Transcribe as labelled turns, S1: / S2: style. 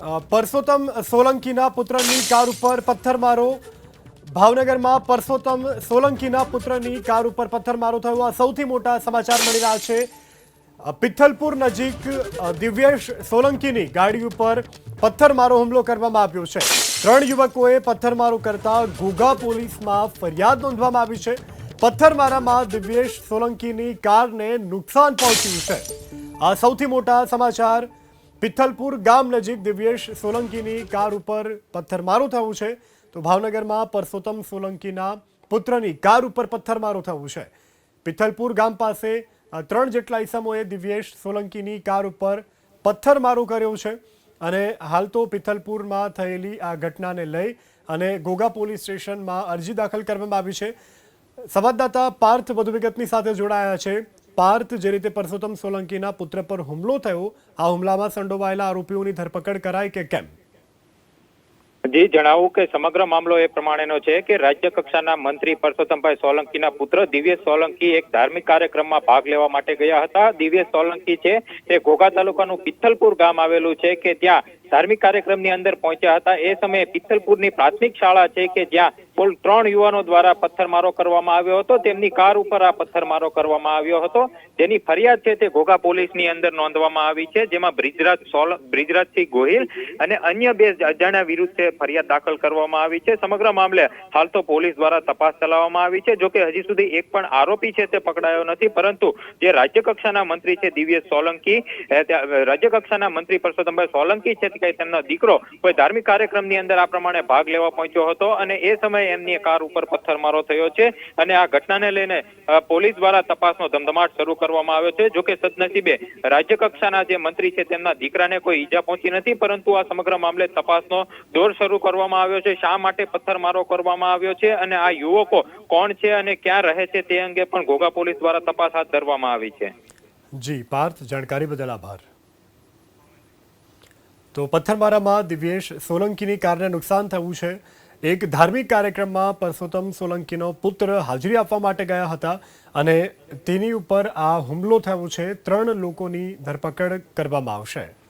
S1: પરસોત્તમ સોલંકીના પુત્રની કાર ઉપર પથ્થરમારો. ભાવનગરમાં પરસોત્તમ સોલંકીના પુત્રની કાર ઉપર પથ્થરમારો થયો. આ સૌથી મોટા સમાચાર મળી રહ્યા છે. પિથલપુર નજીક દિવ્યેશ સોલંકીની ગાડી ઉપર પથ્થરમારો હુમલો કરવામાં આવ્યો છે. ત્રણ યુવકોએ પથ્થરમારો કરતા ઘોઘા પોલીસમાં ફરિયાદ નોંધવામાં આવી છે. પથ્થરમારામાં દિવ્યેશ સોલંકીની કારને નુકસાન પહોંચ્યું છે. આ સૌથી મોટા સમાચાર પિથલપુર ગામ નજીક દિવ્યેશ સોલંકીની કાર ઉપર પથ્થરમારો થયો છે. તો ભાવનગરમાં પરસોત્તમ સોલંકીના પુત્રની કાર ઉપર પથ્થરમારો થયો છે. પિથલપુર ગામ પાસે ત્રણ જેટલા ઈસમોએ દિવ્યેશ સોલંકીની કાર ઉપર પથ્થરમારો કર્યો છે અને હાલ તો પિથલપુરમાં થયેલી આ ઘટનાને લઈ અને ગોગા પોલીસ સ્ટેશનમાં અરજી દાખલ કરવામાં આવી છે. સંવાદદાતા પાર્થ વધુ વિગતની સાથે જોડાયા છે. પાર્થ જે રીતે પરસોત્તમ સોલંકીના પુત્ર પર હુમલો થયો, આ હુમલામાં સંડોવાયેલા આરોપીઓની ધરપકડ કરાય કે કેમ?
S2: જી, જણાવું કે સમગ્ર મામલો એ પ્રમાણેનો છે કે રાજ્ય કક્ષાના મંત્રી પરસોત્તમભાઈ સોલંકીના પુત્ર દિવ્યેશ સોલંકી એક ધાર્મિક કાર્યક્રમમાં ભાગ લેવા માટે ગયા હતા. દિવ્યેશ સોલંકી છે તે ઘોઘા તાલુકાનું પિથલપુર ગામ આવેલું છે કે ત્યાં ધાર્મિક કાર્યક્રમની અંદર પહોંચ્યા હતા. એ સમયે પિત્તલપુરની પ્રાથમિક શાળા છે કે જ્યાં કુલ ત્રણ યુવાનો દ્વારા પથ્થરમારો કરવામાં આવ્યો હતો. તેમની કાર ઉપર આ પથ્થરમારો કરવામાં આવ્યો હતો. જેની ફરિયાદ છે તે ઘોઘા પોલીસની અંદર નોંધવામાં આવી છે, જેમાં બ્રિજરાજ સોલ, બ્રિજરાજસિંહ ગોહિલ અને અન્ય બે અજાણ્યા વિરુદ્ધ ફરિયાદ દાખલ કરવામાં આવી છે. સમગ્ર મામલે હાલ તો પોલીસ દ્વારા તપાસ ચલાવવામાં આવી છે. જોકે હજી સુધી એક પણ આરોપી છે તે પકડાયો નથી. પરંતુ જે રાજ્ય કક્ષાના મંત્રી છે દિવ્યેશ સોલંકી રાજ્ય કક્ષાના મંત્રી પરસોત્તમભાઈ સોલંકી છે કે તેમનો દીકરો કોઈ ધાર્મિક કાર્યક્રમની અંદર આ પ્રમાણે ભાગ લેવા પહોંચ્યો હતો અને એ સમયે એમની કાર ઉપર પથ્થરમારો થયો છે અને આ ઘટનાને લઈને પોલીસ દ્વારા તપાસનો ધમધમાટ શરૂ કરવામાં આવ્યો છે, જોકે સદનસીબે રાજ્ય કક્ષાના જે મંત્રી છે તેમના દીકરાને કોઈ ઈજા પહોંચી નથી, પરંતુ આ સમગ્ર મામલે તપાસનો દોર શરૂ કરવામાં આવ્યો છે. શા માટે પથ્થરમારો કરવામાં આવ્યો છે અને આ યુવકો કોણ છે અને ક્યાં રહે છે તે અંગે પણ ઘોઘા પોલીસ દ્વારા તપાસ હાથ ધરવામાં આવી છે.
S1: જી, પાર્થ, જાણકારી બદલ આભાર. તો પથ્થરમારામાં દિવ્યેશ સોલંકીની કારને નુકસાન થયું છે. એક ધાર્મિક કાર્યક્રમમાં પરસોત્તમ સોલંકીનો પુત્ર હાજરી આપવા માટે ગયા હતા અને તેની ઉપર આ હુમલો થયો છે. ત્રણ લોકોની ધરપકડ કરવામાં આવશે.